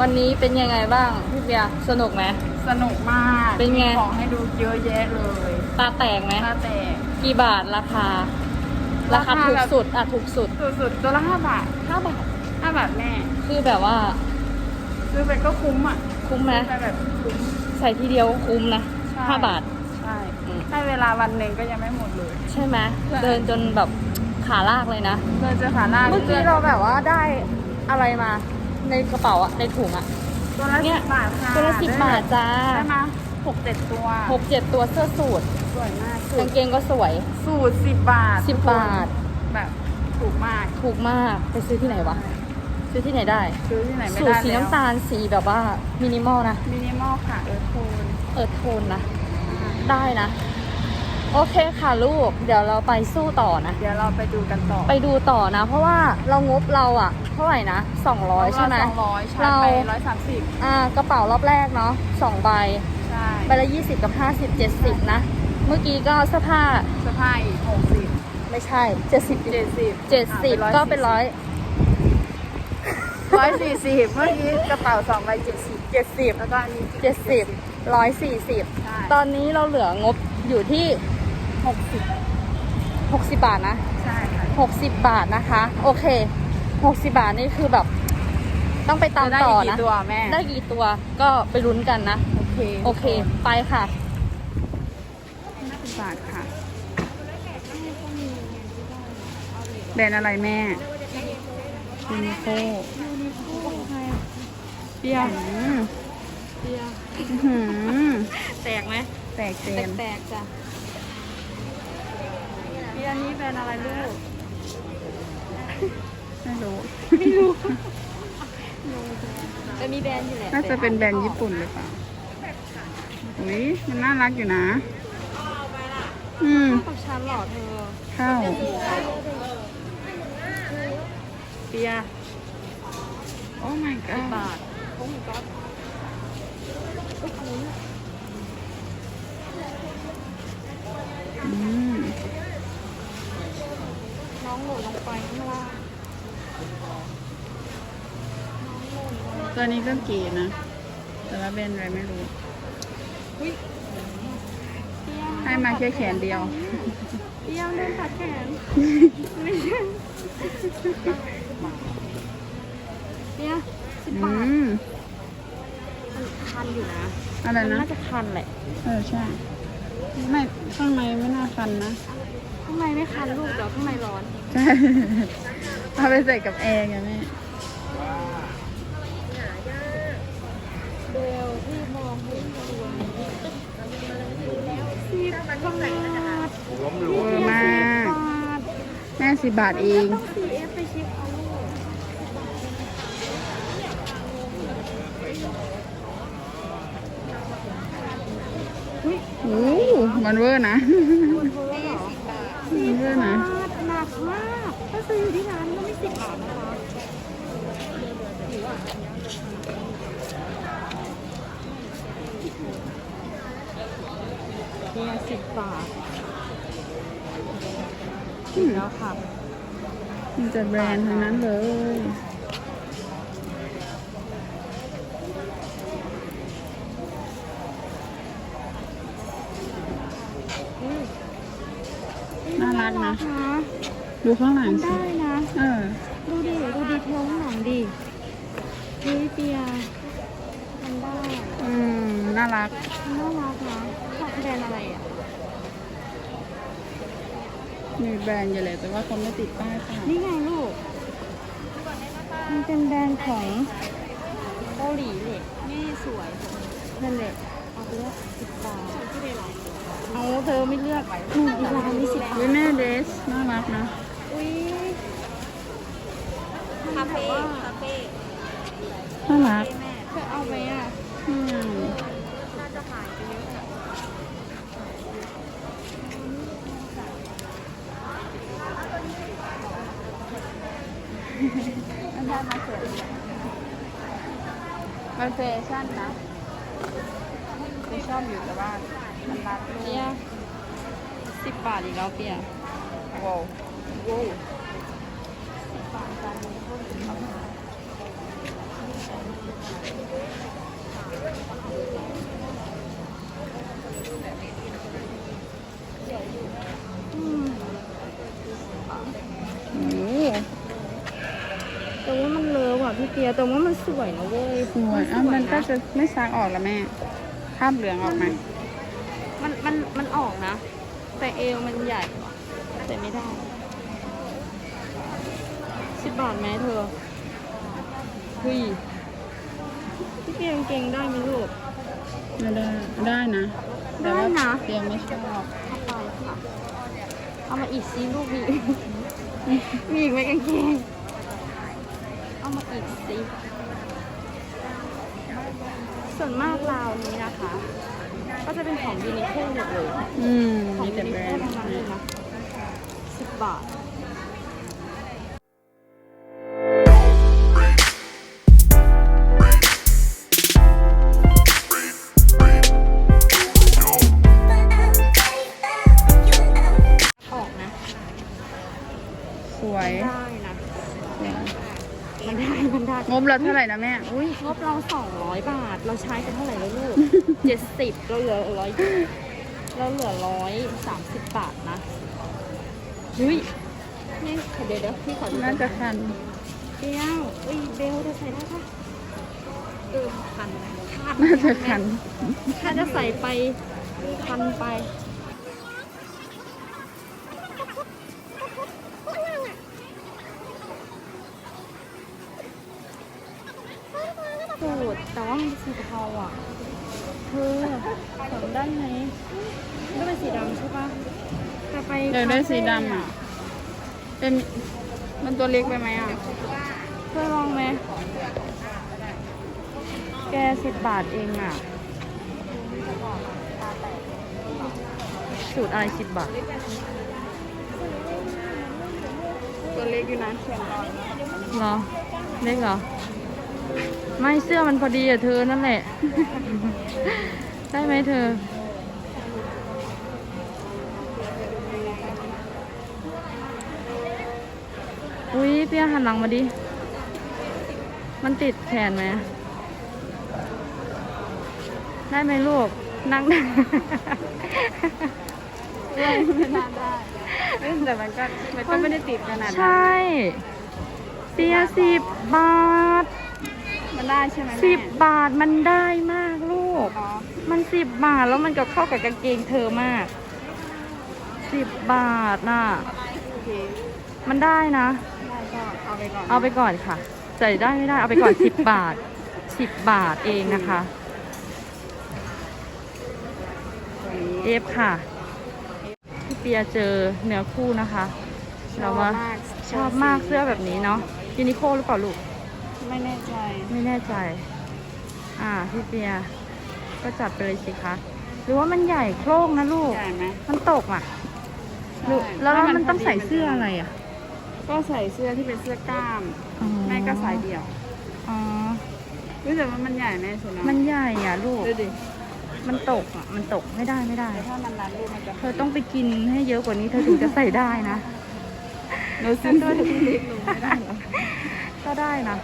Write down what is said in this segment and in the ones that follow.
วันนี้เป็นยังไงบ้างพี่เบียร์สนุกไหม สนุกมากเป็นไง มีของให้ดูเยอะแยะเลยตาแตกไหมหน้าแต่กี่บาทราคา ราคาราคาถูกแบบ สุดอะถูกสุดสุดๆตัวละห้าบาทห้าบาทห้าบาทแม่คือแบบว่าซื้อไปก็คุ้มอะคุ้มไหมซื้อไปแบบคุ้ม ใส่ทีเดียวคุ้มนะใช่ ห้าบาท ใช่อืม ให้เวลาวันหนึ่งก็ยังไม่หมดเลย ใช่ไหมใช่ เดินจนแบบขาลากเลยนะเดินเจอขาหน้าเมื่อกี้เราแบบว่าได้อะไรมา ในกระเป๋าอะในถุงอะตัวละเนี่สิยบบาทค่ะตัวละสิบบาทจ้าได้มาหกเจ็ดตัวหกเจ็ดตัวเสื้อสูทสวยมากสูกาตงรเกงก็สวย สูตรสิบบาทสิบบาท แบบถูกมาก ถูกมาก ไปซื้อที่ไหนวะ ซื้อที่ไหนได้ ซื้อที่ไหนไม่สูตได้รสีน้ำตาลสีแบบว่ามินิมอลนะ มินิมอลค่ะ เออโทน เอิร์ธโทนนะ ได้นะ โอเคค่ะลูก เดี๋ยวเราไปสู้ต่อนะ เดี๋ยวเราไปดูกันต่อ ไปดูต่อนะ เพราะว่าเรางบเราอะเท่าไหร่นะ200 ใช่ไหมสองร้อยใช่เราไปร้อยสามสิบอ่ากระเป๋ารอบแรกเนาะสองใบใช่ใบละ20กับ50 70นะ เมื่อกี้ก็เสื้อผ้าเสื้อผ้าอีกหกสิบไม่ใช่70เจ็ดสิบ70ก็เป็นร้อยร้อยสี่สิบเมื่อกี้กระเป๋าสองใบเจ็ดสิบ70แล้วก็อันนี้70 140ใช่ตอนนี้เราเหลืองบอยู่ที่ 60 60 บาทนะ ใช่ค่ะ 60 บาทนะคะ โอเค 60 บาทนี่คือแบบ ต้องไปตามจะได้ต่อกี่นะ ตัวแม่ ได้กี่ตัวก็ไปลุ้นกันนะ โอเคโอเค ไปค่ะบาทค่ะแบรนด์อะไรแม่ยูนิโคเบียร์อืมเบียร์อื้อหือแตกไหมแตกเจแตกนแต กจ้ะเบียร์นี้เป็นอะไรลูกไม่รู้ จะมีแบรนด์อยู่แหละน่าจะเป็นแบรนด์ญี่ปุ่นหรือเปล่า อุ้ยมันน่ารักอยู่นะ อืมกับฉันเหรอเธอเข้าเบียร์โอ้ my สิบ god บาทโอ้ my god อืมน้อง หล่นลงไปข้างล่างตัวนี้ก็เก๋นะ แต่ว่าแบรนด์อะไรไม่รู้อุ้ยเบียร์ให้มาแค่แขนเดียวเบียร์เดินตัดแขนไม่ใช่เบียร์สิบอืบาทมมันคันอยู่นะอะไรมันนะน่าจะคันแหละ เออใช่ ไม่ข้างในไม่น่าคันนะ ข้างในไม่คันลูกแต่ว่าข้างในร้อนใช่เอาไปใส่กับแอร์ไงแม่เบลที่มองเห็นตัวนี้สิบบาทเวอร์มากบาทแม่สิบบาทเองต้อง CF ไปเช็คเอาลูกโอ้มันเวอร์นะ มันเวอร์ นะหนักมากถ้าซื้ออยู่ที่ร้านก็ไม่สิบบาทนะคะเนี่ยสิบบาทแล้วค่ะมีแต่แบรนด์ทั้งนั้นเลย กนะนะ ดูข้างหลังทำสิได้นะ เออ ดูดิ ดูดีเทลข้างหลังดิเฮ้ยเปียทำได้ อืม น่ารัก น่ารักนะชอบแบรนด์อะไรอะ มีแบรนด์อยู่เลยแต่ว่าคนไม่ติดป้ายค่ะนี่ไงลูก มันเป็นแบรนด์ของเกาหลีเลยนี่สวยนั่นแหละ เอาไปละสิบบาทเอาเธอไม่เลือกอืมอีกร้านนี้สิบวิแม่เดสน่ารักนะอุ้ยคาเฟ่คาเฟ่น่ารักเธอเอาไหมอะอืมน่าจะหายไปเยอะอะมันได้มาสวยมันแฟชั่นนะ ไม่ชอบอยู่แต่ว่ามันรัดเปียสิบบาทอีกแล้วเปียว้าวว้าวอืมโอ้โหแต่ว่ามันเลอะว่ะพี่เปียแต่ว่ามันสวยนะเว้ย สวยอะมันก็จะไม่ซักออกแล้วแม่ คราบเหลืองออกไหมมันมันมันออกนะ แต่เอวมันใหญ่ว่ะใส่ไม่ได้สิบบาทไหมเธอเฮ้ยพี่เปียกางเกงได้ไหมลูกไม่ได้ได้นะแต่ว่าได้นะเปียไม่ชอบเอาไปค่ะเอามาอีกซิลูกมีมีอีกไหมกางเกงเอามาอีกสิ ส่วนมากราวนี้นะคะ ก็จะเป็นของยูนิโคหมดเลยอืมของมียูแต่นิแบรโคนด์ทั้งนั้นเลยนะสิบบาท บเราเท่าไหร่นะแม่ อุ้ยงบเราสองร้อยบาท เราใช้ไปเท่าไหร่แล้วลูกเจ็ดสิบเราเหลือร้อยเราเหลือร้อยสามสิบบาทนะเฮ้ยนี่เดี๋ยวเดี๋ยวพี่ขอดูน่าจะคันเปี้ยวอุ้ยเบลจะใส่ได้ปะเออคันคันน่าจะคัน ถ้าจะใส่ไปคันไป สูตร แต่ว่ามันสีเทาอะเธอสองด้านไหนก็เป็นสีดำใช่ปะแต่ไปอยากได้สีดำอะ เป็นมันตัวเล็กไปไหมอะเธอลองไหมแกสิบบาทเองอะ สูตรอะไรสิบบาท ตัวเล็กอยู่นะเขียนก่อนเหรอเล็กเหรอ ไม่เสื้อมันพอดีอะเธอนั่นแหละ ได้ไหมเธอ อุ้ยเปียหันหลังมาดิ มันติดแขนไหม ได้ไหมลูก นั่งได้ไม่น่าได้เอ้ยแต่มันก็มันก็ไม่ได้ติดขนาดใชนั้น่เปียสิบบาท มันได้ใช่ไหมแม่สิบบาทมันได้มากลูกอ๋อมันสิบบาทแล้วมันก็เข้ากับกางเกงเธอมากสิบบาทน่ะ โอเคมันได้นะ ได้ก็เอาไปก่อนเอาไปก่อนค่ะ ใส่ได้ไม่ได้เอาไปก่อน สิบบาทสิบบาทเองนะคะ ตัวนี้เอฟค่ะพี่เปียเจอเนื้อคู่นะคะเราว่าชอบมากเสื้อแบบนี้เนาะยูนิโคหรือเปล่าลูก ไม่แน่ใจ ไม่แน่ใจ อ่าพี่เปียก็จัดไปเลยสิคะ หรือว่ามันใหญ่โครงนะลูก ใหญ่ไหมมันตกอะหรือใช่แล้วถ้ามันมันต้องพอดีใส่มันจะเสื้ออะไรอะ ก็ใส่เสื้อที่เป็นเสื้อกล้าม อ๋อ แม่ก็ใส่เดี่ยวอ๋อ รู้สึกว่ามันใหญ่แม่สินะมันใหญ่อะลูก ดูดิมันตกอะ มันตกไม่ได้ไม่ได้ แต่ถ้ามันรัดรูปมันจะเธอต้องไปกินให้เยอะกว่านี้เธอถึงจะใส่ได้นะ หนูซื้อตัวที่เล็กลงไม่ได้หรอ ก็ได้นะ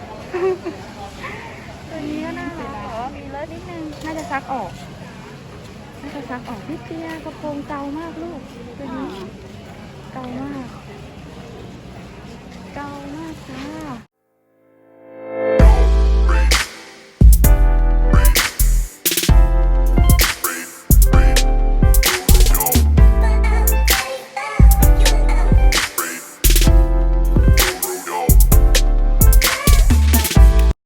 ตัวนี้ก็น่ารักเหรอมีเลอะนิดนึง น่าจะซักออก น่าจะซักออกพี่เตี้ยกระโปรงเกามากลูก ตัวนี้ เกามาก เกามากค่ะ